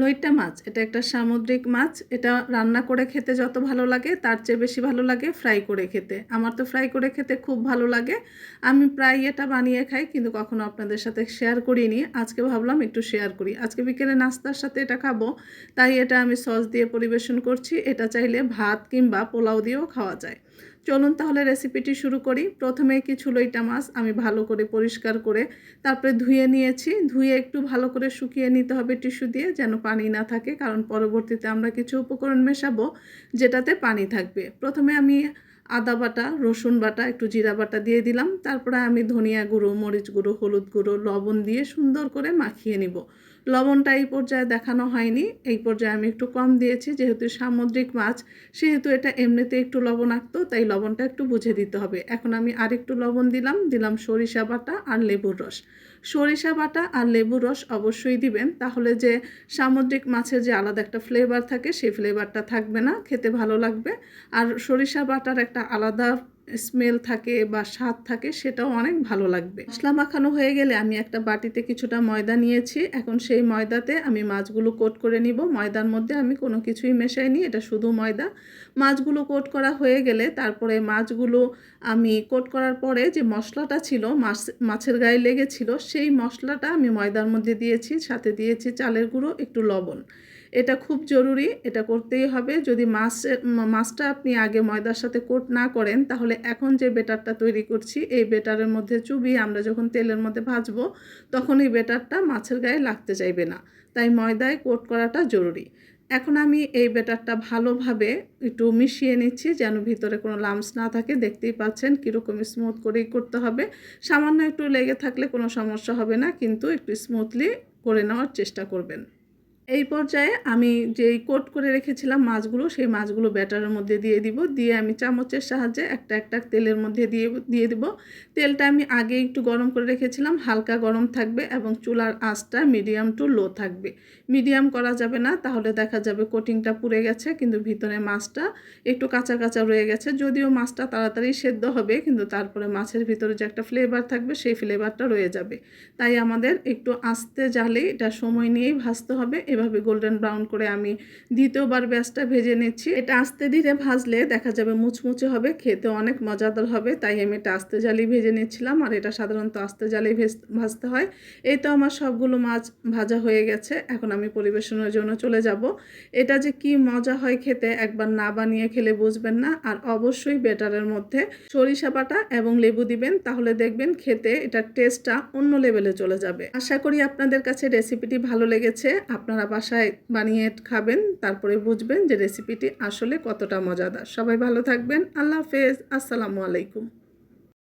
লইট্টা মাছ, এটা একটা সামুদ্রিক মাছ, এটা রান্না করে খেতে যত ভালো লাগে, তার চেয়ে বেশি ভালো লাগে ফ্রাই করে খেতে। আমার তো ফ্রাই করে খেতে খুব ভালো লাগে। আমি প্রায় এটা বানিয়ে খাই, কিন্তু কখনো আপনাদের সাথে শেয়ার করিনি। আজকে ভাবলাম একটু শেয়ার করি। আজকে বিকেলে নাস্তার সাথে এটা খাব, তাই এটা আমি সস দিয়ে পরিবেশন করছি। এটা চাইলে ভাত কিংবা পোলাও দিয়েও খাওয়া যায়। চলুন তাহলে রেসিপিটি শুরু করি। প্রথমে কিছু লইটা মাছ আমি ভালো করে পরিষ্কার করে তারপরে ধুয়ে নিয়েছি। ধুয়ে একটু ভালো করে শুকিয়ে নিতে হবে টিস্যু দিয়ে যেন পানি না থাকে, কারণ পরবর্তীতে আমরা কিছু উপকরণ মেশাবো যেটাতে পানি থাকবে। প্রথমে আমি আদা বাটা, রসুন বাটা, একটু জিরা বাটা দিয়ে দিলাম। তারপরে আমি ধনিয়া গুঁড়ো, মরিচ গুঁড়ো, হলুদ গুঁড়ো, লবণ দিয়ে সুন্দর করে মাখিয়ে নিব। লবণটা এই পর্যায়ে দেখানো হয়নি। এই পর্যায়ে আমি একটু কম দিয়েছি, যেহেতু সামুদ্রিক মাছ, সেহেতু এটা এমনিতে একটু লবণাক্ত, তাই লবণটা একটু বুঝে দিতে হবে। এখন আমি আরেকটু লবণ দিলাম দিলাম সরিষা বাটা আর লেবুর রস। সরিষা বাটা আর লেবুর রস অবশ্যই দিবেন, তাহলে যে সামুদ্রিক মাছের যে আলাদা একটা ফ্লেভার থাকে, সেই ফ্লেভারটা থাকবে না, খেতে ভালো লাগবে। আর সরিষা বাটার একটা আলাদা স্মেল থাকে বা স্বাদ থাকে, সেটাও অনেক ভালো লাগবে। মশলা মাখানো হয়ে গেলে আমি একটা বাটিতে কিছুটা ময়দা নিয়েছি। এখন সেই ময়দাতে আমি মাছগুলো কোট করে নিব। ময়দার মধ্যে আমি কোনো কিছুই মেশাইনি, এটা শুধু ময়দা। মাছগুলো কোট করা হয়ে গেলে তারপরে মাছগুলো আমি কোট করার পরে যে মশলাটা ছিল, মাছ, মাছের গায়ে লেগেছিল, সেই মশলাটা আমি ময়দার মধ্যে দিয়েছি। সাথে দিয়েছি চালের গুঁড়ো, একটু লবণ। এটা খুব জরুরি, এটা করতেই হবে। যদি মাছের মাছটা আপনি আগে ময়দার সাথে কোট না করেন, তাহলে এখন যে বেটারটা তৈরি করছি, এই বেটারের মধ্যে চুবিয়ে আমরা যখন তেলের মধ্যে ভাজবো, তখন এই বেটারটা মাছের গায়ে লাগতে চাইবে না। তাই ময়দায় কোট করাটা জরুরি। এখন আমি এই বেটারটা ভালোভাবে একটু মিশিয়ে নিচ্ছি, যেন ভিতরে কোনো লামস না থাকে। দেখতেই পাচ্ছেন কীরকম স্মুথ করেই করতে হবে। সামান্য একটু লেগে থাকলে কোনো সমস্যা হবে না, কিন্তু একটু স্মুথলি করে নেওয়ার চেষ্টা করবেন। এই পর্যায়ে আমি যেই কোট করে রেখেছিলাম মাছগুলো, সেই মাছগুলো ব্যাটারের মধ্যে দিয়ে দিব। দিয়ে আমি চামচের সাহায্যে একটা একটা তেলের মধ্যে দিয়ে দিয়ে দিব। তেলটা আমি আগে একটু গরম করে রেখেছিলাম। হালকা গরম থাকবে এবং চুলার আঁচটা মিডিয়াম টু লো থাকবে। মিডিয়াম করা যাবে না, তাহলে দেখা যাবে কোটিংটা পুড়ে গেছে, কিন্তু ভিতরে মাছটা একটু কাঁচা কাঁচা রয়ে গেছে। যদিও মাছটা তাড়াতাড়ি সেদ্ধ হবে, কিন্তু তারপরে মাছের ভিতরে যে একটা ফ্লেভার থাকবে, সেই ফ্লেভারটা রয়ে যাবে। তাই আমাদের একটু আস্তে জালে এটা সময় নিয়েই ভাজতে হবে এভাবে গোল্ডেন ব্রাউন করে আমি দ্বিতীয়বার ব্যাসটা ভেজে নিচ্ছি। এটা আস্তে ধীরে ভাজলে দেখা যাবে মুচমুচে হবে, খেতে অনেক মজাদার হবে, তাই আমি এটা আস্তে জালি ভেজে নিচ্ছিলাম। আর এটা সাধারণত আস্তে জালি ভাজতে হয়। এই তো আমার সবগুলো মাছ ভাজা হয়ে গেছে, এখন আমি পরিবেশনের জন্য চলে যাব। এটা যে কি মজা হয় খেতে, একবার না বানিয়ে খেলে বুঝবেন না। আর অবশ্যই বেটারের মধ্যে সরিষা বাটা এবং লেবু দিবেন, তাহলে দেখবেন খেতে এটার টেস্টটা অন্য লেভেলে চলে যাবে। আশা করি আপনাদের কাছে রেসিপিটি ভালো লেগেছে। আপনারা বাসায় বানিয়ে খাবেন, তারপরে বুঝবেন যে রেসিপিটি আসলে কতটা মজাদার। সবাই ভালো থাকবেন। আল্লাহ হাফেজ। আসসালামু আলাইকুম।